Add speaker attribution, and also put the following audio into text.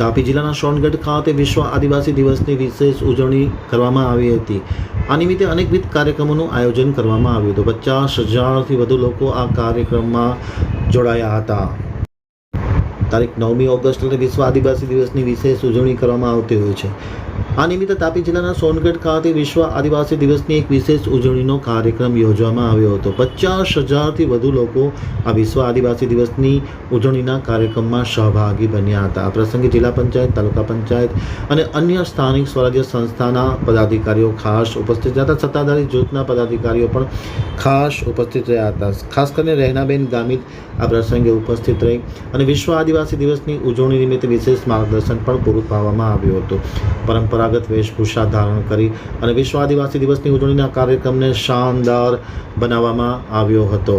Speaker 1: તાપી જિલ્લાના સોનગઢ ખાતે વિશ્વ આદિવાસી દિવસની વિશેષ ઉજવણી કરવામાં આવી હતી. આ નિમિત્તે અનેકવિધ કાર્યક્રમોનું આયોજન કરવામાં આવ્યું હતું. પચાસ હજારથી વધુ લોકો આ કાર્યક્રમમાં જોડાયા હતા. તારીખ નવમી ઓગસ્ટ એટલે વિશ્વ આદિવાસી દિવસની વિશેષ ઉજવણી કરવામાં આવતી હોય છે. આ નિમિત્તે તાપી જિલ્લાના સોનગઢ ખાતે વિશ્વ આદિવાસી દિવસની એક વિશેષ ઉજવણીનો કાર્યક્રમ યોજવામાં આવ્યો હતો. પચાસ હજારથી વધુ લોકો આ વિશ્વ આદિવાસી દિવસની ઉજવણીના કાર્યક્રમમાં સહભાગી બન્યા હતા. આ પ્રસંગે જિલ્લા પંચાયત, તાલુકા પંચાયત અને અન્ય સ્થાનિક સ્વરાજ્ય સંસ્થાના પદાધિકારીઓ ખાસ ઉપસ્થિત રહ્યા હતા. સત્તાધારી જૂથના પદાધિકારીઓ પણ ખાસ ઉપસ્થિત રહ્યા હતા. ખાસ કરીને રહેનાબેન ગામિત આ પ્રસંગે ઉપસ્થિત રહી અને વિશ્વ આદિવાસી દિવસની ઉજવણી નિમિત્તે વિશેષ માર્ગદર્શન પણ પૂરું પાડવામાં આવ્યું હતું. પરંપરાગત વેશભૂષા ધારણ કરી અને વિશ્વ આદિવાસી દિવસની ઉજવણીના કાર્યક્રમને શાનદાર બનાવવામાં આવ્યો હતો.